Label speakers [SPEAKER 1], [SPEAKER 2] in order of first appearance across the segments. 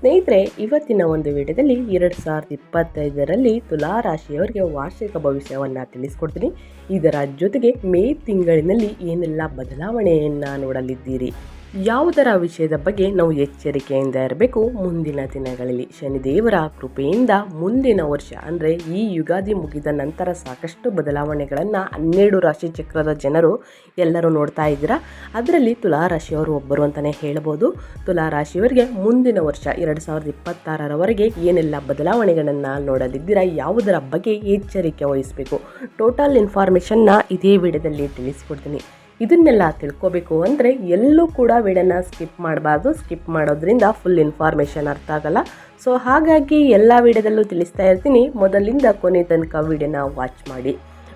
[SPEAKER 1] ಸ್ನೇಹಿತರೆ, ಇವತ್ತಿನ ಒಂದು ವಿಡಿಯೋದಲ್ಲಿ ಎರಡು ಸಾವಿರದ ಇಪ್ಪತ್ತೈದರಲ್ಲಿ ತುಲಾ ರಾಶಿಯವರಿಗೆ ವಾರ್ಷಿಕ ಭವಿಷ್ಯವನ್ನು ತಿಳಿಸ್ಕೊಡ್ತೀನಿ. ಇದರ ಜೊತೆಗೆ ಮೇ ತಿಂಗಳಿನಲ್ಲಿ ಏನೆಲ್ಲ ಬದಲಾವಣೆಯನ್ನು ನೋಡಲಿದ್ದೀರಿ? ಯಾವುದರ ವಿಷಯದ ಬಗ್ಗೆ ನಾವು ಎಚ್ಚರಿಕೆಯಿಂದ ಇರಬೇಕು? ಮುಂದಿನ ದಿನಗಳಲ್ಲಿ ಶನಿದೇವರ ಕೃಪೆಯಿಂದ ಮುಂದಿನ ವರ್ಷ, ಅಂದರೆ ಈ ಯುಗಾದಿ ಮುಗಿದ ನಂತರ ಸಾಕಷ್ಟು ಬದಲಾವಣೆಗಳನ್ನು ಹನ್ನೆರಡು ರಾಶಿ ಚಕ್ರದ ಜನರು ಎಲ್ಲರೂ ನೋಡ್ತಾ ಇದ್ದೀರಾ? ಅದರಲ್ಲಿ ತುಲಾ ರಾಶಿಯವರು ಒಬ್ಬರು ಅಂತಲೇ ಹೇಳ್ಬೋದು. ತುಲಾ ರಾಶಿಯವರಿಗೆ ಮುಂದಿನ ವರ್ಷ ಎರಡು ಸಾವಿರದ ಇಪ್ಪತ್ತಾರರವರೆಗೆ ಏನೆಲ್ಲ ಬದಲಾವಣೆಗಳನ್ನು ನೋಡಲಿದ್ದೀರಾ? ಯಾವುದರ ಬಗ್ಗೆ ಎಚ್ಚರಿಕೆ ವಹಿಸಬೇಕು? ಟೋಟಲ್ ಇನ್ಫಾರ್ಮೇಷನ್ನ ಇದೇ ವಿಡಿಯೋದಲ್ಲಿ ತಿಳಿಸ್ಕೊಡ್ತೀನಿ. ಇದನ್ನೆಲ್ಲ ತಿಳ್ಕೋಬೇಕು ಅಂದರೆ ಎಲ್ಲೂ ಕೂಡ ವಿಡಿಯೋನ ಸ್ಕಿಪ್ ಮಾಡಬಾರ್ದು, ಸ್ಕಿಪ್ ಮಾಡೋದ್ರಿಂದ ಫುಲ್ ಇನ್ಫಾರ್ಮೇಷನ್ ಅರ್ಥ ಆಗಲ್ಲ. ಸೊ ಹಾಗಾಗಿ ಎಲ್ಲ ವಿಡಿಯೋದಲ್ಲೂ ತಿಳಿಸ್ತಾ ಇರ್ತೀನಿ. ಮೊದಲಿಂದ ಕೊನೆ ತನಕ ವಿಡಿಯೋನ ವಾಚ್ ಮಾಡಿ.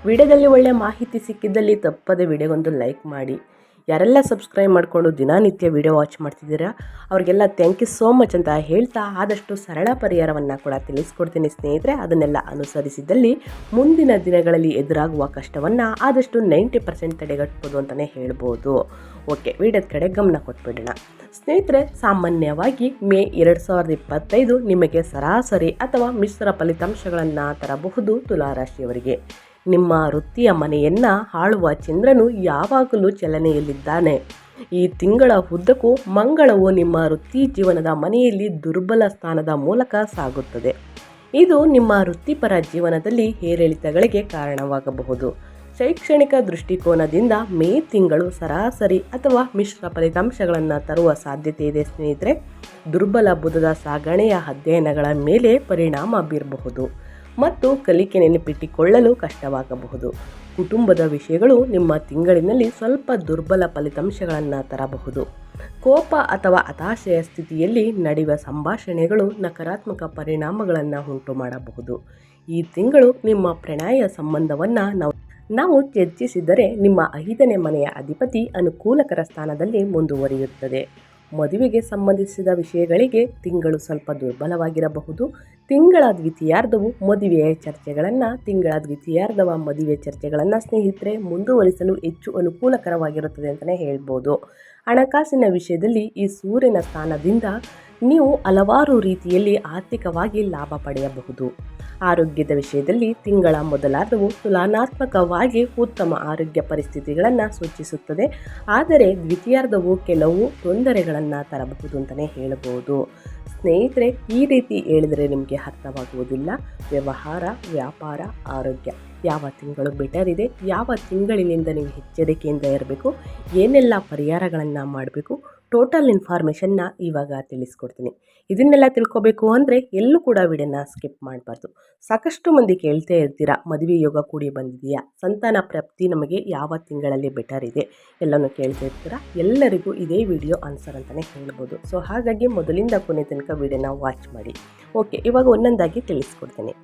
[SPEAKER 1] ವಿಡಿಯೋದಲ್ಲಿ ಒಳ್ಳೆಯ ಮಾಹಿತಿ ಸಿಕ್ಕಿದ್ದಲ್ಲಿ ತಪ್ಪದೆ ವಿಡಿಯೋಗೊಂದು ಲೈಕ್ ಮಾಡಿ. ಯಾರೆಲ್ಲ ಸಬ್ಸ್ಕ್ರೈಬ್ ಮಾಡಿಕೊಂಡು ದಿನನಿತ್ಯ ವಿಡಿಯೋ ವಾಚ್ ಮಾಡ್ತಿದ್ದೀರಾ, ಅವರಿಗೆಲ್ಲ ಥ್ಯಾಂಕ್ ಯು ಸೋ ಮಚ್ ಅಂತ ಹೇಳ್ತಾ ಆದಷ್ಟು ಸರಳ ಪರಿಹಾರವನ್ನು ಕೂಡ ತಿಳಿಸ್ಕೊಡ್ತೀನಿ ಸ್ನೇಹಿತರೆ. ಅದನ್ನೆಲ್ಲ ಅನುಸರಿಸಿದಲ್ಲಿ ಮುಂದಿನ ದಿನಗಳಲ್ಲಿ ಎದುರಾಗುವ ಕಷ್ಟವನ್ನು ಆದಷ್ಟು ನೈಂಟಿ ಪರ್ಸೆಂಟ್ ತಡೆಗಟ್ಬೋದು ಅಂತಲೇ ಹೇಳ್ಬೋದು. ಓಕೆ ವಿಡಿಯೋದ ಕಡೆ ಗಮನ ಕೊಟ್ಬಿಡೋಣ. ಸ್ನೇಹಿತರೆ, ಸಾಮಾನ್ಯವಾಗಿ ಮೇ ಎರಡು ಸಾವಿರದ ಇಪ್ಪತ್ತೈದು ನಿಮಗೆ ಸರಾಸರಿ ಅಥವಾ ಮಿಶ್ರ ಫಲಿತಾಂಶಗಳನ್ನು ತರಬಹುದು ತುಲಾರಾಶಿಯವರಿಗೆ. ನಿಮ್ಮ ವೃತ್ತಿಯ ಮನೆಯನ್ನು ಆಳುವ ಚಂದ್ರನು ಯಾವಾಗಲೂ ಚಲನೆಯಲ್ಲಿದ್ದಾನೆ. ಈ ತಿಂಗಳ ಉದ್ದಕ್ಕೂ ಮಂಗಳವು ನಿಮ್ಮ ವೃತ್ತಿ ಜೀವನದ ಮನೆಯಲ್ಲಿ ದುರ್ಬಲ ಸ್ಥಾನದ ಮೂಲಕ ಸಾಗುತ್ತದೆ. ಇದು ನಿಮ್ಮ ವೃತ್ತಿಪರ ಜೀವನದಲ್ಲಿ ಏರಿಳಿತಗಳಿಗೆ ಕಾರಣವಾಗಬಹುದು. ಶೈಕ್ಷಣಿಕ ದೃಷ್ಟಿಕೋನದಿಂದ ಮೇ ತಿಂಗಳು ಸರಾಸರಿ ಅಥವಾ ಮಿಶ್ರ ಫಲಿತಾಂಶಗಳನ್ನು ತರುವ ಸಾಧ್ಯತೆ ಇದೆ ಸ್ನೇಹಿತರೆ. ದುರ್ಬಲ ಬುಧದ ಸಾಗಣೆಯ ಅಧ್ಯಯನಗಳ ಮೇಲೆ ಪರಿಣಾಮ ಬೀರಬಹುದು. ಮತ್ತು ಕಲಿಕೆ ನೆನಪಿಟ್ಟುಕೊಳ್ಳಲು ಕಷ್ಟವಾಗಬಹುದು. ಕುಟುಂಬದ ವಿಷಯಗಳು ನಿಮ್ಮ ತಿಂಗಳಿನಲ್ಲಿ ಸ್ವಲ್ಪ ದುರ್ಬಲ ಫಲಿತಾಂಶಗಳನ್ನು ತರಬಹುದು. ಕೋಪ ಅಥವಾ ಹತಾಶೆಯ ಸ್ಥಿತಿಯಲ್ಲಿ ನಡೆಯುವ ಸಂಭಾಷಣೆಗಳು ನಕಾರಾತ್ಮಕ ಪರಿಣಾಮಗಳನ್ನು ಉಂಟು ಮಾಡಬಹುದು. ಈ ತಿಂಗಳು ನಿಮ್ಮ ಪ್ರಣಯ ಸಂಬಂಧವನ್ನು ನಾವು ನಾವು ಚರ್ಚಿಸಿದರೆ ನಿಮ್ಮ ಐದನೇ ಮನೆಯ ಅಧಿಪತಿ ಅನುಕೂಲಕರ ಸ್ಥಾನದಲ್ಲಿ ಮುಂದುವರಿಯುತ್ತದೆ. ಮದುವೆಗೆ ಸಂಬಂಧಿಸಿದ ವಿಷಯಗಳಿಗೆ ತಿಂಗಳು ಸ್ವಲ್ಪ ದುರ್ಬಲವಾಗಿರಬಹುದು. ತಿಂಗಳ ದ್ವಿತೀಯಾರ್ಧವು ಮದುವೆಯ ಚರ್ಚೆಗಳನ್ನು, ತಿಂಗಳ ದ್ವಿತೀಯಾರ್ಧವ ಮದುವೆ ಚರ್ಚೆಗಳನ್ನು ಸ್ನೇಹಿತರೆ ಮುಂದುವರಿಸಲು ಹೆಚ್ಚು ಅನುಕೂಲಕರವಾಗಿರುತ್ತದೆ ಅಂತಲೇ ಹೇಳ್ಬೋದು. ಹಣಕಾಸಿನ ವಿಷಯದಲ್ಲಿ ಈ ಸೂರ್ಯನ ಸ್ಥಾನದಿಂದ ನೀವು ಹಲವಾರು ರೀತಿಯಲ್ಲಿ ಆರ್ಥಿಕವಾಗಿ ಲಾಭ ಪಡೆಯಬಹುದು. ಆರೋಗ್ಯದ ವಿಷಯದಲ್ಲಿ ತಿಂಗಳ ಮೊದಲಾರ್ಧವು ತುಲನಾತ್ಮಕವಾಗಿ ಉತ್ತಮ ಆರೋಗ್ಯ ಪರಿಸ್ಥಿತಿಗಳನ್ನು ಸೂಚಿಸುತ್ತದೆ. ಆದರೆ ದ್ವಿತೀಯಾರ್ಧವು ಕೆಲವು ತೊಂದರೆಗಳನ್ನು ತರಬಹುದು ಅಂತಲೇ ಹೇಳಬಹುದು ಸ್ನೇಹಿತರೆ, ಈ ರೀತಿ ಹೇಳಿದರೆ ನಿಮಗೆ ಅರ್ಥವಾಗುವುದಿಲ್ಲ. ವ್ಯವಹಾರ, ವ್ಯಾಪಾರ, ಆರೋಗ್ಯ. ಯಾವ ತಿಂಗಳು ಬೆಟರ್ ಇದೆ? ಯಾವ ತಿಂಗಳಿನಿಂದ ನೀವು ಎಚ್ಚರಿಕೆಯಿಂದ ಇರಬೇಕು? ಏನೆಲ್ಲ ಪರಿಹಾರಗಳನ್ನು ಮಾಡಬೇಕು? ಟೋಟಲ್ ಇನ್ಫಾರ್ಮೇಷನ್ನ ಇವಾಗ ತಿಳಿಸ್ಕೊಡ್ತೀನಿ. ಇದನ್ನೆಲ್ಲ ತಿಳ್ಕೊಬೇಕು ಅಂದರೆ ಎಲ್ಲೂ ಕೂಡ ವಿಡಿಯೋನ ಸ್ಕಿಪ್ ಮಾಡಬಾರ್ದು. ಸಾಕಷ್ಟು ಮಂದಿ ಕೇಳ್ತೇ ಇರ್ತೀರಾ, ಮದುವೆ ಯೋಗ ಕೂಡಿ ಬಂದಿದೆಯಾ? ಸಂತಾನ ಪ್ರಾಪ್ತಿ ನಮಗೆ ಯಾವ ತಿಂಗಳಲ್ಲಿ ಬೆಟರ್ ಇದೆ? ಎಲ್ಲನೂ ಕೇಳ್ತಾ ಇರ್ತೀರಾ? ಎಲ್ಲರಿಗೂ ಇದೇ ವಿಡಿಯೋ ಆನ್ಸರ್ ಅಂತಲೇ ಹೇಳ್ಬೋದು. ಸೊ ಹಾಗಾಗಿ ಮೊದಲಿಂದ ಕೊನೆ ತನಕ ವಿಡಿಯೋನ ವಾಚ್ ಮಾಡಿ. ಓಕೆ ಇವಾಗ ಒಂದೊಂದಾಗಿ ತಿಳಿಸ್ಕೊಡ್ತೀನಿ.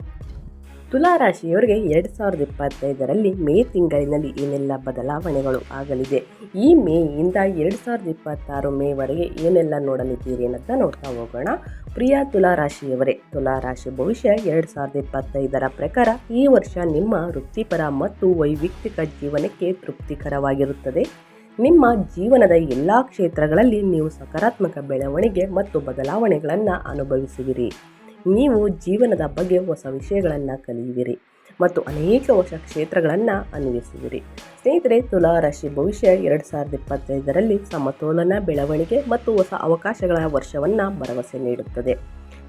[SPEAKER 1] ತುಲಾ ರಾಶಿಯವರಿಗೆ ಎರಡು ಸಾವಿರದ ಇಪ್ಪತ್ತೈದರಲ್ಲಿ ಮೇ ತಿಂಗಳಿನಲ್ಲಿ ಏನೆಲ್ಲ ಬದಲಾವಣೆಗಳು ಆಗಲಿದೆ? ಈ ಮೇಯಿಂದ ಎರಡು ಸಾವಿರದ ಇಪ್ಪತ್ತಾರು ಮೇವರೆಗೆ ಏನೆಲ್ಲ ನೋಡಲಿದ್ದೀರಿ ಅನ್ನೋದನ್ನ ನೋಡ್ತಾ ಹೋಗೋಣ. ಪ್ರಿಯ ತುಲಾ ರಾಶಿಯವರೇ ತುಲಾ ರಾಶಿ ಭವಿಷ್ಯ ಎರಡು ಸಾವಿರದ ಇಪ್ಪತ್ತೈದರ ಪ್ರಕಾರ ಈ ವರ್ಷ ನಿಮ್ಮ ವೃತ್ತಿಪರ ಮತ್ತು ವೈಯಕ್ತಿಕ ಜೀವನಕ್ಕೆ ತೃಪ್ತಿಕರವಾಗಿರುತ್ತದೆ. ನಿಮ್ಮ ಜೀವನದ ಎಲ್ಲ ಕ್ಷೇತ್ರಗಳಲ್ಲಿ ನೀವು ಸಕಾರಾತ್ಮಕ ಬೆಳವಣಿಗೆ ಮತ್ತು ಬದಲಾವಣೆಗಳನ್ನು ಅನುಭವಿಸುವಿರಿ. ನೀವು ಜೀವನದ ಬಗ್ಗೆ ಹೊಸ ವಿಷಯಗಳನ್ನು ಕಲಿಯುವಿರಿ ಮತ್ತು ಅನೇಕ ಹೊಸ ಕ್ಷೇತ್ರಗಳನ್ನು ಅನ್ವಯಿಸುವಿರಿ ಸ್ನೇಹಿತರೆ, ತುಲಾ ರಾಶಿ ಭವಿಷ್ಯ ಎರಡು ಸಾವಿರದ ಇಪ್ಪತ್ತೈದರಲ್ಲಿ ಸಮತೋಲನ, ಬೆಳವಣಿಗೆ ಮತ್ತು ಹೊಸ ಅವಕಾಶಗಳ ವರ್ಷವನ್ನು ಭರವಸೆ ನೀಡುತ್ತದೆ.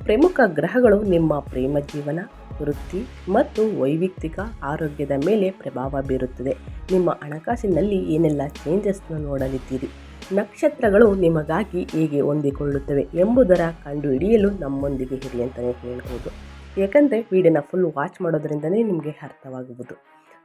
[SPEAKER 1] ಪ್ರಮುಖ ಗ್ರಹಗಳು ನಿಮ್ಮ ಪ್ರೇಮ ಜೀವನ, ವೃತ್ತಿ ಮತ್ತು ವೈಯಕ್ತಿಕ ಆರೋಗ್ಯದ ಮೇಲೆ ಪ್ರಭಾವ ಬೀರುತ್ತದೆ. ನಿಮ್ಮ ಹಣಕಾಸಿನಲ್ಲಿ ಏನೆಲ್ಲ ಚೇಂಜಸ್ನ ನೋಡಲಿದ್ದೀರಿ? ನಕ್ಷತ್ರಗಳು ನಿಮಗಾಗಿ ಹೇಗೆ ಹೊಂದಿಕೊಳ್ಳುತ್ತವೆ ಎಂಬುದರ ಕಂಡುಹಿಡಿಯಲು ನಮ್ಮೊಂದಿಗೆ ಇರಿ ಅಂತಲೇ ಹೇಳ್ಬೋದು. ಏಕೆಂದರೆ ವಿಡಿಯೋನ ಫುಲ್ ವಾಚ್ ಮಾಡೋದ್ರಿಂದಲೇ ನಿಮಗೆ ಅರ್ಥವಾಗುವುದು.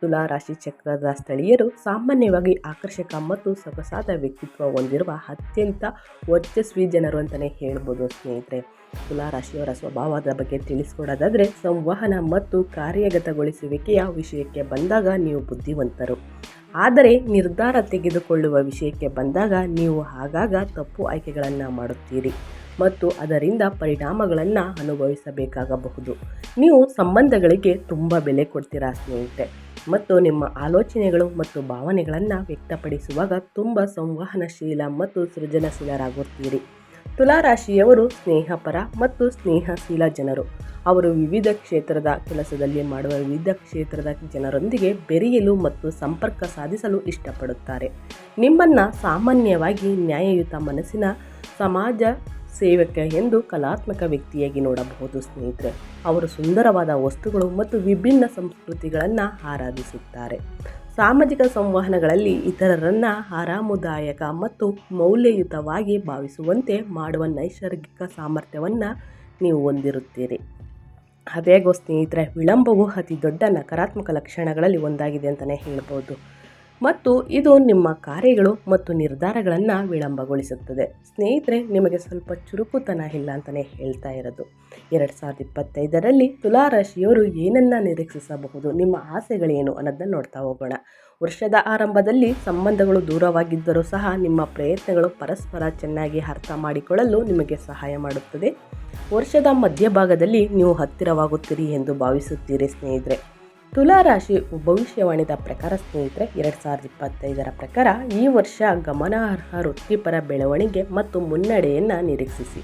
[SPEAKER 1] ತುಲಾ ರಾಶಿ ಚಕ್ರದ ಸ್ಥಳೀಯರು ಸಾಮಾನ್ಯವಾಗಿ ಆಕರ್ಷಕ ಮತ್ತು ಸೊಗಸಾದ ವ್ಯಕ್ತಿತ್ವ ಹೊಂದಿರುವ ಅತ್ಯಂತ ವರ್ಚಸ್ವಿ ಜನರು ಅಂತಲೇ ಹೇಳ್ಬೋದು ಸ್ನೇಹಿತರೆ. ತುಲಾ ರಾಶಿಯವರ ಸ್ವಭಾವದ ಬಗ್ಗೆ ತಿಳಿಸ್ಕೊಡೋದಾದರೆ ಸಂವಹನ ಮತ್ತು ಕಾರ್ಯಗತಗೊಳಿಸುವಿಕೆಯ ವಿಷಯಕ್ಕೆ ಬಂದಾಗ ನೀವು ಬುದ್ಧಿವಂತರು. ಆದರೆ ನಿರ್ಧಾರ ತೆಗೆದುಕೊಳ್ಳುವ ವಿಷಯಕ್ಕೆ ಬಂದಾಗ ನೀವು ಆಗಾಗ ತಪ್ಪು ಆಯ್ಕೆಗಳನ್ನು ಮಾಡುತ್ತೀರಿ ಮತ್ತು ಅದರಿಂದ ಪರಿಣಾಮಗಳನ್ನು ಅನುಭವಿಸಬೇಕಾಗಬಹುದು. ನೀವು ಸಂಬಂಧಗಳಿಗೆ ತುಂಬ ಬೆಲೆ ಕೊಡ್ತೀರಾ ಸ್ನೇಹಿತೆ ಮತ್ತು ನಿಮ್ಮ ಆಲೋಚನೆಗಳು ಮತ್ತು ಭಾವನೆಗಳನ್ನು ವ್ಯಕ್ತಪಡಿಸುವಾಗ ತುಂಬ ಸಂವಹನಶೀಲ ಮತ್ತು ಸೃಜನಶೀಲರಾಗುತ್ತೀರಿ. ತುಲಾರಾಶಿಯವರು ಸ್ನೇಹಪರ ಮತ್ತು ಸ್ನೇಹಶೀಲ ಜನರು. ಅವರು ವಿವಿಧ ಕ್ಷೇತ್ರದ ಕೆಲಸದಲ್ಲಿ ಮಾಡುವ ವಿವಿಧ ಕ್ಷೇತ್ರದ ಜನರೊಂದಿಗೆ ಬೆರೆಯಲು ಮತ್ತು ಸಂಪರ್ಕ ಸಾಧಿಸಲು ಇಷ್ಟಪಡುತ್ತಾರೆ. ನಿಮ್ಮನ್ನು ಸಾಮಾನ್ಯವಾಗಿ ನ್ಯಾಯಯುತ ಮನಸ್ಸಿನ ಸಮಾಜ ಸೇವಕ ಎಂದು ಕಲಾತ್ಮಕ ವ್ಯಕ್ತಿಯಾಗಿ ನೋಡಬಹುದು ಸ್ನೇಹಿತರೆ. ಅವರು ಸುಂದರವಾದ ವಸ್ತುಗಳು ಮತ್ತು ವಿಭಿನ್ನ ಸಂಸ್ಕೃತಿಗಳನ್ನು ಆರಾಧಿಸುತ್ತಾರೆ. ಸಾಮಾಜಿಕ ಸಂವಹನಗಳಲ್ಲಿ ಇತರರನ್ನು ಆರಾಮದಾಯಕ ಮತ್ತು ಮೌಲ್ಯಯುತವಾಗಿ ಭಾವಿಸುವಂತೆ ಮಾಡುವ ನೈಸರ್ಗಿಕ ಸಾಮರ್ಥ್ಯವನ್ನು ನೀವು ಹೊಂದಿರುತ್ತೀರಿ. ಅದೇಗೋ ಸ್ನೇಹಿತರೆ, ವಿಳಂಬವು ಅತಿ ದೊಡ್ಡ ನಕಾರಾತ್ಮಕ ಲಕ್ಷಣಗಳಲ್ಲಿ ಒಂದಾಗಿದೆ ಅಂತಲೇ ಹೇಳ್ಬೋದು. ಮತ್ತು ಇದು ನಿಮ್ಮ ಕಾರ್ಯಗಳು ಮತ್ತು ನಿರ್ಧಾರಗಳನ್ನು ವಿಳಂಬಗೊಳಿಸುತ್ತದೆ. ಸ್ನೇಹಿತರೆ, ನಿಮಗೆ ಸ್ವಲ್ಪ ಚುರುಕುತನ ಇಲ್ಲ ಅಂತಲೇ ಹೇಳ್ತಾ ಇರೋದು. ಎರಡು ಸಾವಿರದ ಇಪ್ಪತ್ತೈದರಲ್ಲಿ ತುಲಾರಾಶಿಯವರು ಏನನ್ನು ನಿರೀಕ್ಷಿಸಬಹುದು, ನಿಮ್ಮ ಆಸೆಗಳೇನು ಅನ್ನೋದನ್ನ ನೋಡ್ತಾ ಹೋಗೋಣ. ವರ್ಷದ ಆರಂಭದಲ್ಲಿ ಸಂಬಂಧಗಳು ದೂರವಾಗಿದ್ದರೂ ಸಹ ನಿಮ್ಮ ಪ್ರಯತ್ನಗಳು ಪರಸ್ಪರ ಚೆನ್ನಾಗಿ ಅರ್ಥ ಮಾಡಿಕೊಳ್ಳಲು ನಿಮಗೆ ಸಹಾಯ ಮಾಡುತ್ತದೆ. ವರ್ಷದ ಮಧ್ಯಭಾಗದಲ್ಲಿ ನೀವು ಹತ್ತಿರವಾಗುತ್ತೀರಿ ಎಂದು ಭಾವಿಸುತ್ತೀರಿ ಸ್ನೇಹಿತರೆ. ತುಲಾರಾಶಿ ಭವಿಷ್ಯವಾಣಿದ ಪ್ರಕಾರ ಸ್ನೇಹಿತರೆ, ಎರಡು ಸಾವಿರದ ಇಪ್ಪತ್ತೈದರ ಪ್ರಕಾರ ಈ ವರ್ಷ ಗಮನಾರ್ಹ ವೃತ್ತಿಪರ ಬೆಳವಣಿಗೆ ಮತ್ತು ಮುನ್ನಡೆಯನ್ನು ನಿರೀಕ್ಷಿಸಿ.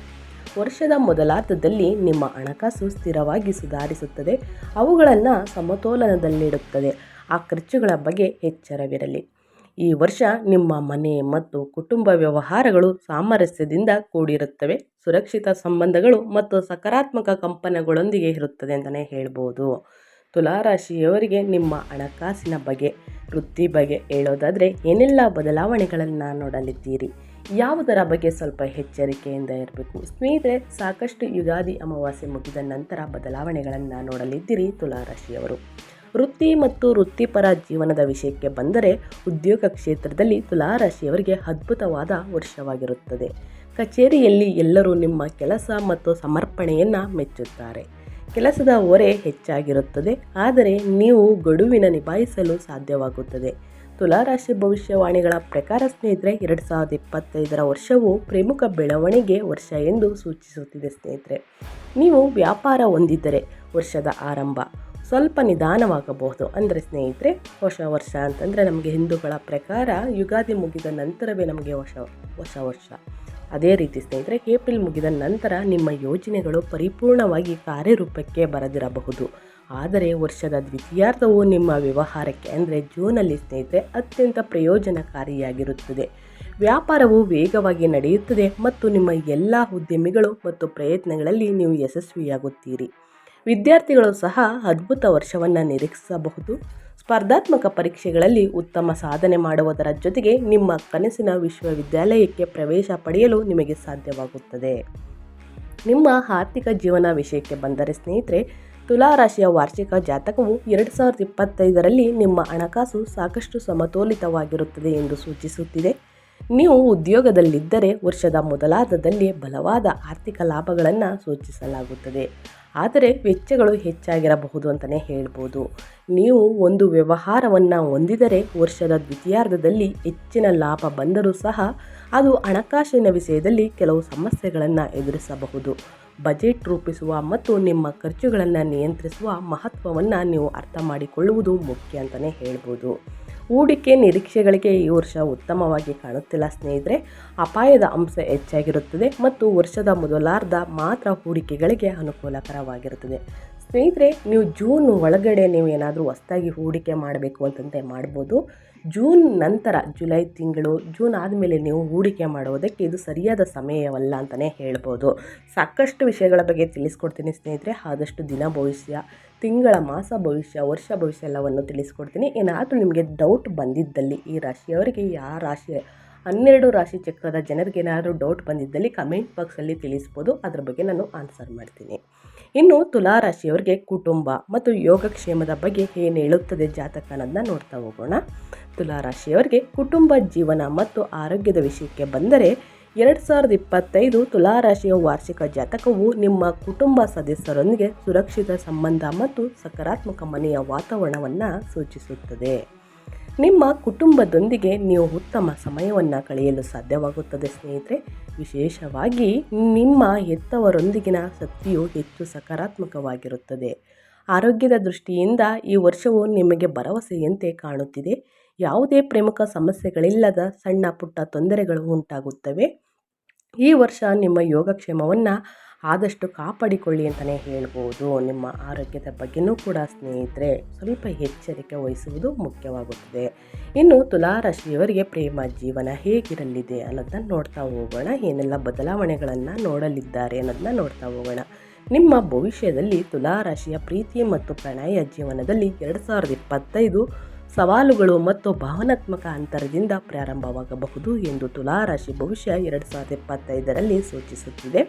[SPEAKER 1] ವರ್ಷದ ಮೊದಲಾರ್ಧದಲ್ಲಿ ನಿಮ್ಮ ಹಣಕಾಸು ಸ್ಥಿರವಾಗಿ ಸುಧಾರಿಸುತ್ತದೆ, ಅವುಗಳನ್ನು ಸಮತೋಲನದಲ್ಲಿಡುತ್ತದೆ, ಆ ಖರ್ಚುಗಳ ಬಗ್ಗೆ ಎಚ್ಚರವಿರಲಿ. ಈ ವರ್ಷ ನಿಮ್ಮ ಮನೆ ಮತ್ತು ಕುಟುಂಬ ವ್ಯವಹಾರಗಳು ಸಾಮರಸ್ಯದಿಂದ ಕೂಡಿರುತ್ತವೆ, ಸುರಕ್ಷಿತ ಸಂಬಂಧಗಳು ಮತ್ತು ಸಕಾರಾತ್ಮಕ ಕಂಪನಗಳೊಂದಿಗೆ ಇರುತ್ತದೆ ಅಂತಲೇ ಹೇಳ್ಬೋದು. ತುಲಾರಾಶಿಯವರಿಗೆ ನಿಮ್ಮ ಹಣಕಾಸಿನ ಬಗ್ಗೆ, ವೃತ್ತಿ ಬಗ್ಗೆ ಹೇಳೋದಾದರೆ ಏನೆಲ್ಲ ಬದಲಾವಣೆಗಳನ್ನು ನೋಡಲಿದ್ದೀರಿ? ಯಾವುದರ ಬಗ್ಗೆ ಸ್ವಲ್ಪ ಎಚ್ಚರಿಕೆಯಿಂದ ಇರಬೇಕು? ಸ್ನೇಹಿತರೆ, ಸಾಕಷ್ಟು ಯುಗಾದಿ ಅಮಾವಾಸ್ಯೆ ಮುಗಿದ ನಂತರ ಬದಲಾವಣೆಗಳನ್ನು ನೋಡಲಿದ್ದೀರಿ ತುಲಾರಾಶಿಯವರು. ವೃತ್ತಿ ಮತ್ತು ವೃತ್ತಿಪರ ಜೀವನದ ವಿಷಯಕ್ಕೆ ಬಂದರೆ ಉದ್ಯೋಗ ಕ್ಷೇತ್ರದಲ್ಲಿ ತುಲಾರಾಶಿಯವರಿಗೆ ಅದ್ಭುತವಾದ ವರ್ಷವಾಗಿರುತ್ತದೆ. ಕಚೇರಿಯಲ್ಲಿ ಎಲ್ಲರೂ ನಿಮ್ಮ ಕೆಲಸ ಮತ್ತು ಸಮರ್ಪಣೆಯನ್ನು ಮೆಚ್ಚುತ್ತಾರೆ. ಕೆಲಸದ ಹೊರೆ ಹೆಚ್ಚಾಗಿರುತ್ತದೆ. ಆದರೆ ನೀವು ಗಡುವಿನ ನಿಭಾಯಿಸಲು ಸಾಧ್ಯವಾಗುತ್ತದೆ. ತುಲಾರಾಶಿ ಭವಿಷ್ಯವಾಣಿಗಳ ಪ್ರಕಾರ ಸ್ನೇಹಿತರೆ, ಎರಡು ಸಾವಿರದ ಇಪ್ಪತ್ತೈದರ ವರ್ಷವು ಪ್ರಮುಖ ಬೆಳವಣಿಗೆ ವರ್ಷ ಎಂದು ಸೂಚಿಸುತ್ತಿದೆ ಸ್ನೇಹಿತರೆ. ನೀವು ವ್ಯಾಪಾರ ಹೊಂದಿದ್ದರೆ ವರ್ಷದ ಆರಂಭ ಸ್ವಲ್ಪ ನಿಧಾನವಾಗಬಹುದು. ಅಂದರೆ ಸ್ನೇಹಿತರೆ, ಹೊಸ ವರ್ಷ ಅಂತಂದರೆ ನಮಗೆ ಹಿಂದೂಗಳ ಪ್ರಕಾರ ಯುಗಾದಿ ಮುಗಿದ ನಂತರವೇ ನಮಗೆ ಹೊಸ ಹೊಸ ವರ್ಷ. ಅದೇ ರೀತಿ ಸ್ನೇಹಿತರೆ, ಏಪ್ರಿಲ್ ಮುಗಿದ ನಂತರ ನಿಮ್ಮ ಯೋಜನೆಗಳು ಪರಿಪೂರ್ಣವಾಗಿ ಕಾರ್ಯರೂಪಕ್ಕೆ ಬರದಿರಬಹುದು. ಆದರೆ ವರ್ಷದ ದ್ವಿತೀಯಾರ್ಧವು ನಿಮ್ಮ ವ್ಯವಹಾರಕ್ಕೆ ಅಂದರೆ ಜೂನಲ್ಲಿ ಸ್ನೇಹಿತರೆ, ಅತ್ಯಂತ ಪ್ರಯೋಜನಕಾರಿಯಾಗಿರುತ್ತದೆ. ವ್ಯಾಪಾರವು ವೇಗವಾಗಿ ನಡೆಯುತ್ತದೆ ಮತ್ತು ನಿಮ್ಮ ಎಲ್ಲ ಉದ್ಯಮಿಗಳು ಮತ್ತು ಪ್ರಯತ್ನಗಳಲ್ಲಿ ನೀವು ಯಶಸ್ವಿಯಾಗುತ್ತೀರಿ. ವಿದ್ಯಾರ್ಥಿಗಳು ಸಹ ಅದ್ಭುತ ವರ್ಷವನ್ನು ನಿರೀಕ್ಷಿಸಬಹುದು. ಸ್ಪರ್ಧಾತ್ಮಕ ಪರೀಕ್ಷೆಗಳಲ್ಲಿ ಉತ್ತಮ ಸಾಧನೆ ಮಾಡುವುದರ ಜೊತೆಗೆ ನಿಮ್ಮ ಕನಸಿನ ವಿಶ್ವವಿದ್ಯಾಲಯಕ್ಕೆ ಪ್ರವೇಶ ಪಡೆಯಲು ನಿಮಗೆ ಸಾಧ್ಯವಾಗುತ್ತದೆ. ನಿಮ್ಮ ಆರ್ಥಿಕ ಜೀವನ ವಿಷಯಕ್ಕೆ ಬಂದರೆ ಸ್ನೇಹಿತರೆ, ತುಲಾರಾಶಿಯ ವಾರ್ಷಿಕ ಜಾತಕವು ಎರಡು ಸಾವಿರದ ಇಪ್ಪತ್ತೈದರಲ್ಲಿ ನಿಮ್ಮ ಹಣಕಾಸು ಸಾಕಷ್ಟು ಸಮತೋಲಿತವಾಗಿರುತ್ತದೆ ಎಂದು ಸೂಚಿಸುತ್ತಿದೆ. ನೀವು ಉದ್ಯೋಗದಲ್ಲಿದ್ದರೆ ವರ್ಷದ ಮೊದಲಾದದಲ್ಲಿ ಬಲವಾದ ಆರ್ಥಿಕ ಲಾಭಗಳನ್ನು ಸೂಚಿಸಲಾಗುತ್ತದೆ. ಆದರೆ ವೆಚ್ಚಗಳು ಹೆಚ್ಚಾಗಿರಬಹುದು ಅಂತಲೇ ಹೇಳ್ಬೋದು. ನೀವು ಒಂದು ವ್ಯವಹಾರವನ್ನು ಹೊಂದಿದರೆ ವರ್ಷದ ದ್ವಿತೀಯಾರ್ಧದಲ್ಲಿ ಹೆಚ್ಚಿನ ಲಾಭ ಬಂದರೂ ಸಹ ಅದು ಹಣಕಾಸಿನ ವಿಷಯದಲ್ಲಿ ಕೆಲವು ಸಮಸ್ಯೆಗಳನ್ನು ಎದುರಿಸಬಹುದು. ಬಜೆಟ್ ರೂಪಿಸುವ ಮತ್ತು ನಿಮ್ಮ ಖರ್ಚುಗಳನ್ನು ನಿಯಂತ್ರಿಸುವ ಮಹತ್ವವನ್ನು ನೀವು ಅರ್ಥ ಮಾಡಿಕೊಳ್ಳುವುದು ಮುಖ್ಯ ಅಂತಲೇ ಹೇಳ್ಬೋದು. ಹೂಡಿಕೆ ನಿರೀಕ್ಷೆಗಳಿಗೆ ಈ ವರ್ಷ ಉತ್ತಮವಾಗಿ ಕಾಣುತ್ತಿಲ್ಲ ಸ್ನೇಹಿತರೆ. ಅಪಾಯದ ಅಂಶ ಹೆಚ್ಚಾಗಿರುತ್ತದೆ ಮತ್ತು ವರ್ಷದ ಮೊದಲಾರ್ಧ ಮಾತ್ರ ಹೂಡಿಕೆಗಳಿಗೆ ಅನುಕೂಲಕರವಾಗಿರುತ್ತದೆ. ಸ್ನೇಹಿತರೆ, ನೀವು ಜೂನ್ ಒಳಗಡೆ ನೀವು ಏನಾದರೂ ಹೊಸದಾಗಿ ಹೂಡಿಕೆ ಮಾಡಬೇಕು ಅಂತಂತೆ ಮಾಡ್ಬೋದು. ಜೂನ್ ನಂತರ ಜುಲೈ ತಿಂಗಳು, ಜೂನ್ ಆದಮೇಲೆ ನೀವು ಹೂಡಿಕೆ ಮಾಡುವುದಕ್ಕೆ ಇದು ಸರಿಯಾದ ಸಮಯವಲ್ಲ ಅಂತಲೇ ಹೇಳ್ಬೋದು. ಸಾಕಷ್ಟು ವಿಷಯಗಳ ಬಗ್ಗೆ ತಿಳಿಸ್ಕೊಡ್ತೀನಿ ಸ್ನೇಹಿತರೆ. ಆದಷ್ಟು ದಿನ ಭವಿಷ್ಯ ತಿಂಗಳ ಮಾಸ ಭವಿಷ್ಯ, ವರ್ಷ ಭವಿಷ್ಯ ಎಲ್ಲವನ್ನು ತಿಳಿಸ್ಕೊಡ್ತೀನಿ. ಏನಾದರೂ ನಿಮಗೆ ಡೌಟ್ ಬಂದಿದ್ದಲ್ಲಿ ಈ ರಾಶಿಯವರಿಗೆ ಯಾವ ರಾಶಿ, ಹನ್ನೆರಡು ರಾಶಿ ಚಕ್ರದ ಜನರಿಗೆ ಏನಾದರೂ ಡೌಟ್ ಬಂದಿದ್ದಲ್ಲಿ ಕಮೆಂಟ್ ಬಾಕ್ಸಲ್ಲಿ ತಿಳಿಸ್ಬೋದು. ಅದ್ರ ಬಗ್ಗೆ ನಾನು ಆನ್ಸರ್ ಮಾಡ್ತೀನಿ. ಇನ್ನು ತುಲಾ ತುಲಾರಾಶಿಯವರಿಗೆ ಕುಟುಂಬ ಮತ್ತು ಯೋಗಕ್ಷೇಮದ ಬಗ್ಗೆ ಏನು ಹೇಳುತ್ತದೆ ಜಾತಕ ಅನ್ನೋದನ್ನ ನೋಡ್ತಾ ಹೋಗೋಣ. ತುಲಾ ತುಲಾರಾಶಿಯವರಿಗೆ ಕುಟುಂಬ, ಜೀವನ ಮತ್ತು ಆರೋಗ್ಯದ ವಿಷಯಕ್ಕೆ ಬಂದರೆ ಎರಡು ಸಾವಿರದ ಇಪ್ಪತ್ತೈದು ತುಲಾರಾಶಿಯ ವಾರ್ಷಿಕ ಜಾತಕವು ನಿಮ್ಮ ಕುಟುಂಬ ಸದಸ್ಯರೊಂದಿಗೆ ಸುರಕ್ಷಿತ ಸಂಬಂಧ ಮತ್ತು ಸಕಾರಾತ್ಮಕ ಮನೆಯ ವಾತಾವರಣವನ್ನು ಸೂಚಿಸುತ್ತದೆ. ನಿಮ್ಮ ಕುಟುಂಬದೊಂದಿಗೆ ನೀವು ಉತ್ತಮ ಸಮಯವನ್ನು ಕಳೆಯಲು ಸಾಧ್ಯವಾಗುತ್ತದೆ ಸ್ನೇಹಿತರೆ. ವಿಶೇಷವಾಗಿ ನಿಮ್ಮ ಹೆತ್ತವರೊಂದಿಗಿನ ಶಕ್ತಿಯು ಹೆಚ್ಚು ಸಕಾರಾತ್ಮಕವಾಗಿರುತ್ತದೆ. ಆರೋಗ್ಯದ ದೃಷ್ಟಿಯಿಂದ ಈ ವರ್ಷವು ನಿಮಗೆ ಭರವಸೆಯಂತೆ ಕಾಣುತ್ತಿದೆ. ಯಾವುದೇ ಪ್ರಮುಖ ಸಮಸ್ಯೆಗಳಿಲ್ಲದ ಸಣ್ಣ ಪುಟ್ಟ ತೊಂದರೆಗಳು ಉಂಟಾಗುತ್ತವೆ. ಈ ವರ್ಷ ನಿಮ್ಮ ಯೋಗಕ್ಷೇಮವನ್ನು ಆದಷ್ಟು ಕಾಪಾಡಿಕೊಳ್ಳಿ ಅಂತಲೇ ಹೇಳ್ಬೋದು. ನಿಮ್ಮ ಆರೋಗ್ಯದ ಬಗ್ಗೆನೂ ಕೂಡ ಸ್ನೇಹಿತರೆ, ಸ್ವಲ್ಪ ಎಚ್ಚರಿಕೆ ವಹಿಸುವುದು ಮುಖ್ಯವಾಗುತ್ತದೆ. ಇನ್ನು ತುಲಾರಾಶಿಯವರಿಗೆ ಪ್ರೇಮ ಜೀವನ ಹೇಗಿರಲಿದೆ ಅನ್ನೋದನ್ನ ನೋಡ್ತಾ ಹೋಗೋಣ. ಏನೆಲ್ಲ ಬದಲಾವಣೆಗಳನ್ನು ನೋಡಲಿದ್ದಾರೆ ಅನ್ನೋದನ್ನ ನೋಡ್ತಾ ಹೋಗೋಣ. ನಿಮ್ಮ ಭವಿಷ್ಯದಲ್ಲಿ ತುಲಾರಾಶಿಯ ಪ್ರೀತಿ ಮತ್ತು ಪ್ರಣಯ ಜೀವನದಲ್ಲಿ ಎರಡು ಸಾವಿರದ ಇಪ್ಪತ್ತೈದು ಸವಾಲುಗಳು ಮತ್ತು ಭಾವನಾತ್ಮಕ ಅಂತರದಿಂದ ಪ್ರಾರಂಭವಾಗಬಹುದು ಎಂದು ತುಲಾರಾಶಿ ಭವಿಷ್ಯ ಎರಡು ಸಾವಿರದ ಇಪ್ಪತ್ತೈದರಲ್ಲಿ ಸೂಚಿಸುತ್ತಿದೆ.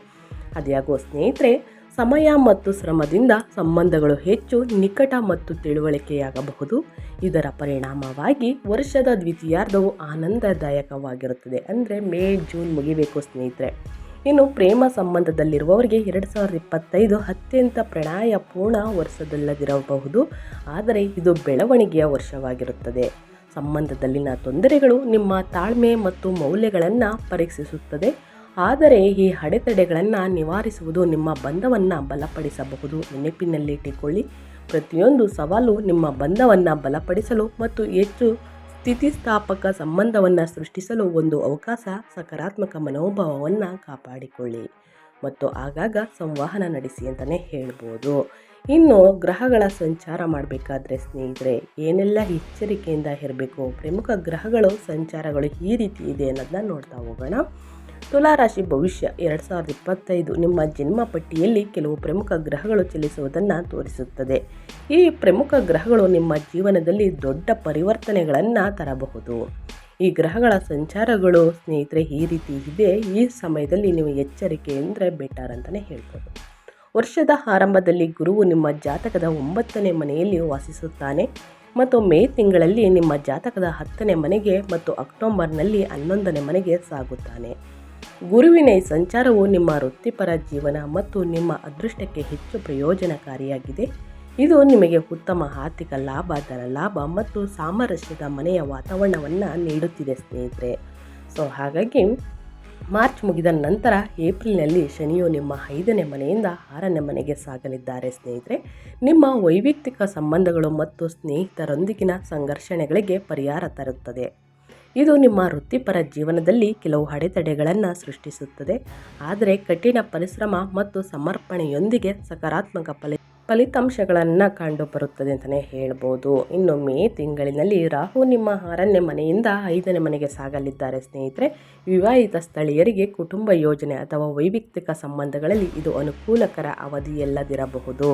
[SPEAKER 1] ಅದ್ಯಾಗೋ ಸ್ನೇಹಿತರೆ, ಸಮಯ ಮತ್ತು ಶ್ರಮದಿಂದ ಸಂಬಂಧಗಳು ಹೆಚ್ಚು ನಿಕಟ ಮತ್ತು ತಿಳುವಳಿಕೆಯಾಗಬಹುದು. ಇದರ ಪರಿಣಾಮವಾಗಿ ವರ್ಷದ ದ್ವಿತೀಯಾರ್ಧವು ಆನಂದದಾಯಕವಾಗಿರುತ್ತದೆ. ಅಂದರೆ ಮೇ, ಜೂನ್ ಮುಗಿಬೇಕು ಸ್ನೇಹಿತರೆ. ಇನ್ನು ಪ್ರೇಮ ಸಂಬಂಧದಲ್ಲಿರುವವರಿಗೆ ಎರಡು ಸಾವಿರದ ಇಪ್ಪತ್ತೈದು ಅತ್ಯಂತ ಪ್ರಣಯಪೂರ್ಣ ವರ್ಷದಲ್ಲದಿರಬಹುದು. ಆದರೆ ಇದು ಬೆಳವಣಿಗೆಯ ವರ್ಷವಾಗಿರುತ್ತದೆ. ಸಂಬಂಧದಲ್ಲಿನ ತೊಂದರೆಗಳು ನಿಮ್ಮ ತಾಳ್ಮೆ ಮತ್ತು ಮೌಲ್ಯಗಳನ್ನು ಪರೀಕ್ಷಿಸುತ್ತದೆ. ಆದರೆ ಈ ಅಡೆತಡೆಗಳನ್ನು ನಿವಾರಿಸುವುದು ನಿಮ್ಮ ಬಂಧವನ್ನು ಬಲಪಡಿಸಬಹುದು. ನೆನಪಿನಲ್ಲಿಟ್ಟುಕೊಳ್ಳಿ, ಪ್ರತಿಯೊಂದು ಸವಾಲು ನಿಮ್ಮ ಬಂಧವನ್ನು ಬಲಪಡಿಸಲು ಮತ್ತು ಹೆಚ್ಚು ಸ್ಥಿತಿಸ್ಥಾಪಕ ಸಂಬಂಧವನ್ನು ಸೃಷ್ಟಿಸಲು ಒಂದು ಅವಕಾಶ ಸಕಾರಾತ್ಮಕ ಮನೋಭಾವವನ್ನು ಕಾಪಾಡಿಕೊಳ್ಳಿ. ಮತ್ತು ಆಗಾಗ ಸಂವಹನ ನಡೆಸಿ ಅಂತಲೇ ಹೇಳ್ಬೋದು. ಇನ್ನು ಗ್ರಹಗಳ ಸಂಚಾರ ಮಾಡಬೇಕಾದ್ರೆ ಸ್ನೇಹಿತರೆ, ಏನೆಲ್ಲ ಎಚ್ಚರಿಕೆಯಿಂದ ಇರಬೇಕು? ಪ್ರಮುಖ ಗ್ರಹಗಳು, ಸಂಚಾರಗಳು ಈ ರೀತಿ ಇದೆ ಅನ್ನೋದನ್ನ ನೋಡ್ತಾ ಹೋಗೋಣ. ತುಲಾರಾಶಿ ಭವಿಷ್ಯ ಎರಡು ಸಾವಿರದ ಇಪ್ಪತ್ತೈದು ನಿಮ್ಮ ಜನ್ಮ ಪಟ್ಟಿಯಲ್ಲಿ ಕೆಲವು ಪ್ರಮುಖ ಗ್ರಹಗಳು ಚಲಿಸುವುದನ್ನು ತೋರಿಸುತ್ತದೆ. ಈ ಪ್ರಮುಖ ಗ್ರಹಗಳು ನಿಮ್ಮ ಜೀವನದಲ್ಲಿ ದೊಡ್ಡ ಪರಿವರ್ತನೆಗಳನ್ನು ತರಬಹುದು. ಈ ಗ್ರಹಗಳ ಸಂಚಾರಗಳು ಸ್ನೇಹಿತರೆ ಈ ರೀತಿ ಇದೆ. ಈ ಸಮಯದಲ್ಲಿ ನೀವು ಎಚ್ಚರಿಕೆ ಅಂದರೆ ಬೆಟರ್ ಅಂತಲೇ ಹೇಳ್ಬೋದು. ವರ್ಷದ ಆರಂಭದಲ್ಲಿ ಗುರುವು ನಿಮ್ಮ ಜಾತಕದ ಒಂಬತ್ತನೇ ಮನೆಯಲ್ಲಿ ವಾಸಿಸುತ್ತಾನೆ. ಮತ್ತು ಮೇ ತಿಂಗಳಲ್ಲಿ ನಿಮ್ಮ ಜಾತಕದ ಹತ್ತನೇ ಮನೆಗೆ ಮತ್ತು ಅಕ್ಟೋಬರ್ನಲ್ಲಿ ಹನ್ನೊಂದನೇ ಮನೆಗೆ ಸಾಗುತ್ತಾನೆ. ಗುರುವಿನ ಈ ಸಂಚಾರವು ನಿಮ್ಮ ವೃತ್ತಿಪರ ಜೀವನ ಮತ್ತು ನಿಮ್ಮ ಅದೃಷ್ಟಕ್ಕೆ ಹೆಚ್ಚು ಪ್ರಯೋಜನಕಾರಿಯಾಗಿದೆ. ಇದು ನಿಮಗೆ ಉತ್ತಮ ಆರ್ಥಿಕ ಲಾಭ ಧನ ಲಾಭ ಮತ್ತು ಸಾಮರಸ್ಯದ ಮನೆಯ ವಾತಾವರಣವನ್ನು ನೀಡುತ್ತಿದೆ ಸ್ನೇಹಿತರೆ. ಸೊ ಹಾಗಾಗಿ ಮಾರ್ಚ್ ಮುಗಿದ ನಂತರ ಏಪ್ರಿಲ್ನಲ್ಲಿ ಶನಿಯು ನಿಮ್ಮ ಐದನೇ ಮನೆಯಿಂದ ಆರನೇ ಮನೆಗೆ ಸಾಗಲಿದ್ದಾರೆ ಸ್ನೇಹಿತರೆ. ನಿಮ್ಮ ವೈಯಕ್ತಿಕ ಸಂಬಂಧಗಳು ಮತ್ತು ಸ್ನೇಹಿತರೊಂದಿಗಿನ ಸಂಘರ್ಷಣೆಗಳಿಗೆ ಪರಿಹಾರ ತರುತ್ತದೆ. ಇದು ನಿಮ್ಮ ವೃತ್ತಿಪರ ಜೀವನದಲ್ಲಿ ಕೆಲವು ಅಡೆತಡೆಗಳನ್ನು ಸೃಷ್ಟಿಸುತ್ತದೆ. ಆದರೆ ಕಠಿಣ ಪರಿಶ್ರಮ ಮತ್ತು ಸಮರ್ಪಣೆಯೊಂದಿಗೆ ಸಕಾರಾತ್ಮಕ ಫಲಿ, ಫಲಿತಾಂಶಗಳನ್ನು ಕಂಡುಬರುತ್ತದೆ ಅಂತಲೇ ಹೇಳ್ಬೋದು. ಇನ್ನು ಮೇ ತಿಂಗಳಿನಲ್ಲಿ ರಾಹು ನಿಮ್ಮ ಆರನೇ ಮನೆಯಿಂದ ಐದನೇ ಮನೆಗೆ ಸಾಗಲಿದ್ದಾರೆ. ಸ್ನೇಹಿತರೆ, ವಿವಾಹಿತ ಸ್ಥಳೀಯರಿಗೆ ಕುಟುಂಬ ಯೋಜನೆ ಅಥವಾ ವೈಯಕ್ತಿಕ ಸಂಬಂಧಗಳಲ್ಲಿ ಇದು ಅನುಕೂಲಕರ ಅವಧಿಯಲ್ಲದಿರಬಹುದು.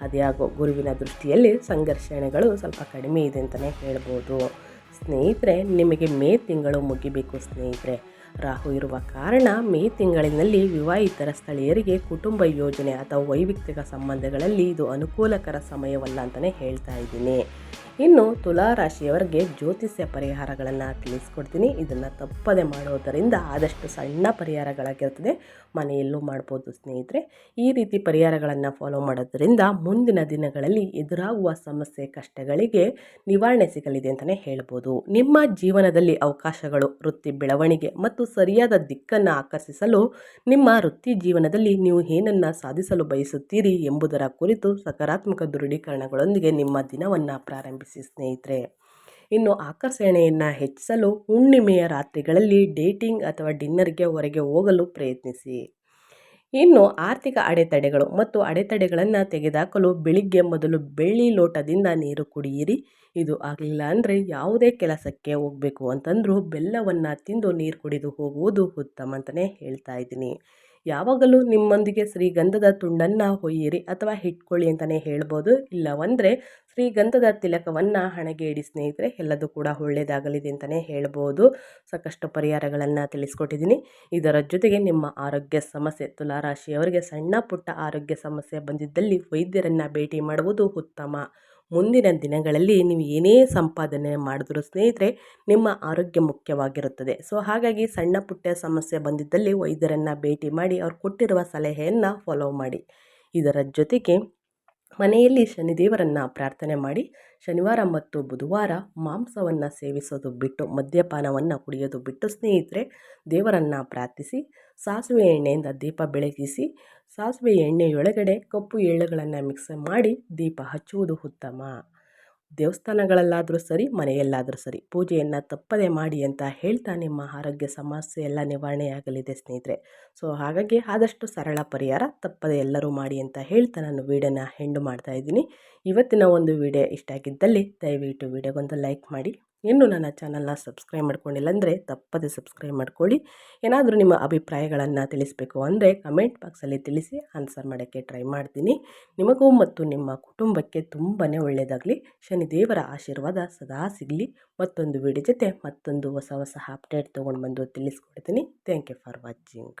[SPEAKER 1] ಅದ್ಯಾಗೋ ಗುರುವಿನ ದೃಷ್ಟಿಯಲ್ಲಿ ಸಂಘರ್ಷಣೆಗಳು ಸ್ವಲ್ಪ ಕಡಿಮೆ ಇದೆ ಅಂತಲೇ ಹೇಳ್ಬೋದು. ಸ್ನೇಹಿತರೆ, ನಿಮಗೆ ಮೇ ತಿಂಗಳು ಮುಗಿಬೇಕು ಸ್ನೇಹಿತರೆ. ರಾಹು ಇರುವ ಕಾರಣ ಮೇ ತಿಂಗಳಿನಲ್ಲಿ ವಿವಾಹಿತರ ಸ್ಥಳೀಯರಿಗೆ ಕುಟುಂಬ ಯೋಜನೆ ಅಥವಾ ವೈಯಕ್ತಿಕ ಸಂಬಂಧಗಳಲ್ಲಿ ಇದು ಅನುಕೂಲಕರ ಸಮಯವಲ್ಲ ಅಂತಲೇ ಹೇಳ್ತಾ ಇದ್ದೀನಿ. ಇನ್ನು ತುಲಾ ರಾಶಿಯವರಿಗೆ ಜ್ಯೋತಿಷ್ಯ ಪರಿಹಾರಗಳನ್ನು ತಿಳಿಸ್ಕೊಡ್ತೀನಿ. ಇದನ್ನು ತಪ್ಪದೆ ಮಾಡೋದರಿಂದ ಆದಷ್ಟು ಸಣ್ಣ ಪರಿಹಾರಗಳಾಗಿರ್ತದೆ. ಮನೆಯಲ್ಲೂ ಮಾಡ್ಬೋದು ಸ್ನೇಹಿತರೆ. ಈ ರೀತಿ ಪರಿಹಾರಗಳನ್ನು ಫಾಲೋ ಮಾಡೋದರಿಂದ ಮುಂದಿನ ದಿನಗಳಲ್ಲಿ ಎದುರಾಗುವ ಸಮಸ್ಯೆ, ಕಷ್ಟಗಳಿಗೆ ನಿವಾರಣೆ ಸಿಗಲಿದೆ ಅಂತಲೇ ಹೇಳ್ಬೋದು. ನಿಮ್ಮ ಜೀವನದಲ್ಲಿ ಅವಕಾಶಗಳು, ವೃತ್ತಿ ಬೆಳವಣಿಗೆ ಮತ್ತು ಸರಿಯಾದ ದಿಕ್ಕನ್ನು ಆಕರ್ಷಿಸಲು ನಿಮ್ಮ ವೃತ್ತಿ ಜೀವನದಲ್ಲಿ ನೀವು ಏನನ್ನು ಸಾಧಿಸಲು ಬಯಸುತ್ತೀರಿ ಎಂಬುದರ ಕುರಿತು ಸಕಾರಾತ್ಮಕ ದೃಢೀಕರಣಗಳೊಂದಿಗೆ ನಿಮ್ಮ ದಿನವನ್ನು ಪ್ರಾರಂಭಿಸಿ. ಸ್ನೇಹಿತರೆ, ಇನ್ನು ಆಕರ್ಷಣೆಯನ್ನು ಹೆಚ್ಚಿಸಲು ಹುಣ್ಣಿಮೆಯ ರಾತ್ರಿಗಳಲ್ಲಿ ಡೇಟಿಂಗ್ ಅಥವಾ ಡಿನ್ನರ್ಗೆ ಹೊರಗೆ ಹೋಗಲು ಪ್ರಯತ್ನಿಸಿ. ಇನ್ನು ಆರ್ಥಿಕ ಅಡೆತಡೆಗಳು ಮತ್ತು ಅಡೆತಡೆಗಳನ್ನು ತೆಗೆದುಹಾಕಲು ಬೆಳಿಗ್ಗೆ ಮೊದಲು ಬೆಳ್ಳಿ ಲೋಟದಿಂದ ನೀರು ಕುಡಿಯಿರಿ. ಇದು ಆಗಲಿಲ್ಲ ಅಂದರೆ ಯಾವುದೇ ಕೆಲಸಕ್ಕೆ ಹೋಗಬೇಕು ಅಂತಂದರೂ ಬೆಲ್ಲವನ್ನು ತಿಂದು ನೀರು ಕುಡಿದು ಹೋಗುವುದು ಉತ್ತಮ ಅಂತಲೇ ಹೇಳ್ತಾ ಇದ್ದೀನಿ. ಯಾವಾಗಲೂ ನಿಮ್ಮೊಂದಿಗೆ ಶ್ರೀಗಂಧದ ತುಂಡನ್ನು ಹೊಯ್ಯಿರಿ ಅಥವಾ ಇಟ್ಕೊಳ್ಳಿ ಅಂತಲೇ ಹೇಳ್ಬೋದು. ಇಲ್ಲವಂದರೆ ಶ್ರೀಗಂಧದ ತಿಲಕವನ್ನು ಹಣೆಗೆ ಇಡಿ ಸ್ನೇಹಿತರೆ, ಎಲ್ಲದೂ ಕೂಡ ಒಳ್ಳೆಯದಾಗಲಿದೆ ಅಂತಲೇ ಹೇಳ್ಬೋದು. ಸಾಕಷ್ಟು ಪರಿಹಾರಗಳನ್ನು ತಿಳಿಸ್ಕೊಟ್ಟಿದ್ದೀನಿ. ಇದರ ಜೊತೆಗೆ ನಿಮ್ಮ ಆರೋಗ್ಯ ಸಮಸ್ಯೆ, ತುಲಾರಾಶಿಯವರಿಗೆ ಸಣ್ಣ ಪುಟ್ಟ ಆರೋಗ್ಯ ಸಮಸ್ಯೆ ಬಂದಿದ್ದಲ್ಲಿ ವೈದ್ಯರನ್ನು ಭೇಟಿ ಮಾಡುವುದು ಉತ್ತಮ. ಮುಂದಿನ ದಿನಗಳಲ್ಲಿ ನೀವು ಏನೇ ಸಂಪಾದನೆ ಮಾಡಿದ್ರು ಸ್ನೇಹಿತರೆ, ನಿಮ್ಮ ಆರೋಗ್ಯ ಮುಖ್ಯವಾಗಿರುತ್ತದೆ. ಸೊ, ಹಾಗಾಗಿ ಸಣ್ಣ ಪುಟ್ಟ ಸಮಸ್ಯೆ ಬಂದಿದ್ದಲ್ಲಿ ವೈದ್ಯರನ್ನು ಭೇಟಿ ಮಾಡಿ ಅವ್ರು ಕೊಟ್ಟಿರುವ ಸಲಹೆಯನ್ನು ಫಾಲೋ ಮಾಡಿ. ಇದರ ಜೊತೆಗೆ ಮನೆಯಲ್ಲಿ ಶನಿದೇವರನ್ನು ಪ್ರಾರ್ಥನೆ ಮಾಡಿ ಶನಿವಾರ ಮತ್ತು ಬುಧವಾರ ಮಾಂಸವನ್ನು ಸೇವಿಸೋದು ಬಿಟ್ಟು, ಮದ್ಯಪಾನವನ್ನು ಕುಡಿಯೋದು ಬಿಟ್ಟು ಸ್ನೇಹಿತರೆ, ದೇವರನ್ನು ಪ್ರಾರ್ಥಿಸಿ, ಸಾಸಿವೆ ಎಣ್ಣೆಯಿಂದ ದೀಪ ಬೆಳಗಿಸಿ, ಸಾಸಿವೆ ಎಣ್ಣೆಯೊಳಗಡೆ ಕಪ್ಪು ಎಳ್ಳುಗಳನ್ನು ಮಿಕ್ಸ್ ಮಾಡಿ ದೀಪ ಹಚ್ಚುವುದು ಉತ್ತಮ. ದೇವಸ್ಥಾನಗಳಲ್ಲಾದರೂ ಸರಿ, ಮನೆಯಲ್ಲಾದರೂ ಸರಿ ಪೂಜೆಯನ್ನು ತಪ್ಪದೆ ಮಾಡಿ ಅಂತ ಹೇಳ್ತಾ ನಿಮ್ಮ ಆರೋಗ್ಯ ಸಮಸ್ಯೆ ಎಲ್ಲ ನಿವಾರಣೆಯಾಗಲಿದೆ ಸ್ನೇಹಿತರೆ. ಸೊ, ಹಾಗಾಗಿ ಆದಷ್ಟು ಸರಳ ಪರಿಹಾರ ತಪ್ಪದೆ ಎಲ್ಲರೂ ಮಾಡಿ ಅಂತ ಹೇಳ್ತಾ ನಾನು ವೀಡಿಯೋನ ಹೆಂಡು ಮಾಡ್ತಾ ಇದ್ದೀನಿ. ಇವತ್ತಿನ ಒಂದು ವಿಡಿಯೋ ಇಷ್ಟ ಆಗಿದ್ದಲ್ಲಿ ದಯವಿಟ್ಟು ವಿಡಿಯೋಗೊಂದು ಲೈಕ್ ಮಾಡಿ ಇನ್ನೂ ನನ್ನ ಚಾನಲ್ನ ಸಬ್ಸ್ಕ್ರೈಬ್ ಮಾಡ್ಕೊಂಡಿಲ್ಲ ಅಂದರೆ ತಪ್ಪದೆ ಸಬ್ಸ್ಕ್ರೈಬ್ ಮಾಡ್ಕೊಳ್ಳಿ. ಏನಾದರೂ ನಿಮ್ಮ ಅಭಿಪ್ರಾಯಗಳನ್ನು ತಿಳಿಸಬೇಕು ಅಂದರೆ ಕಮೆಂಟ್ ಬಾಕ್ಸಲ್ಲಿ ತಿಳಿಸಿ ಆನ್ಸರ್ ಮಾಡೋಕ್ಕೆ ಟ್ರೈ ಮಾಡ್ತೀನಿ. ನಿಮಗೂ ಮತ್ತು ನಿಮ್ಮ ಕುಟುಂಬಕ್ಕೆ ತುಂಬಾ ಒಳ್ಳೆಯದಾಗಲಿ ಶನಿದೇವರ ಆಶೀರ್ವಾದ ಸದಾ ಸಿಗಲಿ. ಮತ್ತೊಂದು ವಿಡಿಯೋ ಜೊತೆ ಮತ್ತೊಂದು ಹೊಸ ಹೊಸ ಅಪ್ಡೇಟ್ ತೊಗೊಂಡು ಬಂದು ತಿಳಿಸ್ಕೊಡ್ತೀನಿ. Thank you for watching